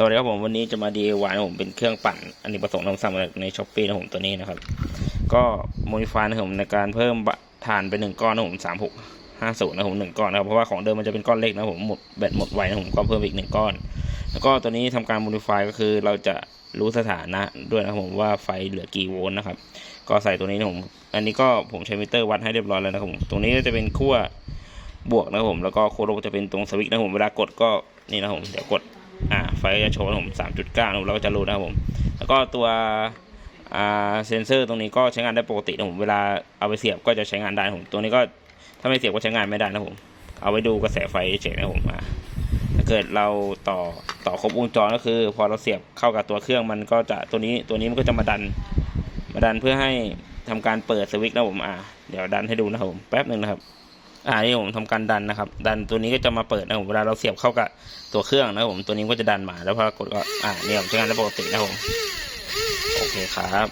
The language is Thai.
สวัสดีครับผมวันนี้จะมา DIY นผมเป็นเครื่องปั่นอันนี้ประสงค์นำสั่งมาจากในช้อปปี้นะผมตัวนี้นะครับ ก็โมดิฟายนะผมในการเพิ่มฐานเป็นหนึ่งก้อนนะผมสามหกห้าศูนย์นะผมหนึ่งก้อนนะครับเพราะว่าของเดิมมันจะเป็นก้อนเล็กนะผมหมดแบตหมดไวนะผมก็เพิ่มอีกหนึ่งก้อน แล้วก็ตัวนี้ทำการโมดิฟายก็คือเราจะรู้สถานะด้วยนะครับผมว่าไฟเหลือกี่โวลต์นะครับ ก็ใส่ตัวนี้นะผมอันนี้ก็ผมใช้มิเตอร์วัดให้เรียบร้อยแล้วนะครับผมตรงนี้ก็จะเป็นขั้วบวกนะครับผมแล้วก็โคโลจะเป็นตรงสวิตช์นะผมเวลากดก็นี่นะผมเดี๋ยวกด อ่าไฟจะโชว์นะผมสามจุดเก้าเราก็จะรู้นะครับผม แล้วก็ตัวอ่าเซนเซอร์ตรงนี้ก็ใช้งานได้ปกตินะผมเวลาเอาไปเสียบก็จะใช้งานได้นะผม ตัวนี้ก็ถ้าไม่เสียบก็ใช้งานไม่ได้นะผม เอาไว้ดูกระแสไฟเฉยนะผมอ่าถ้าเกิดเราต่อต่อครบวงจรก็คือ พอเราเสียบเข้ากับตัวเครื่องมันก็จะตัวนี้ตัวนี้มันก็จะมาดันมาดันเพื่อให้ทำการเปิดสวิตช์นะผมอ่าเดี๋ยวดันให้ดูนะครับผมแป๊บหนึ่งนะครับ อ่านี่ผมทำการดันนะครับ ดันตัวนี้ก็จะมาเปิดนะผมเวลาเราเสียบเข้ากับตัวเครื่องนะครับผมตัวนี้ก็จะดันมาแล้วพอกดก็อ่าเนี่ยผมใช้งานได้ปกตินะครับผมโอเคครับ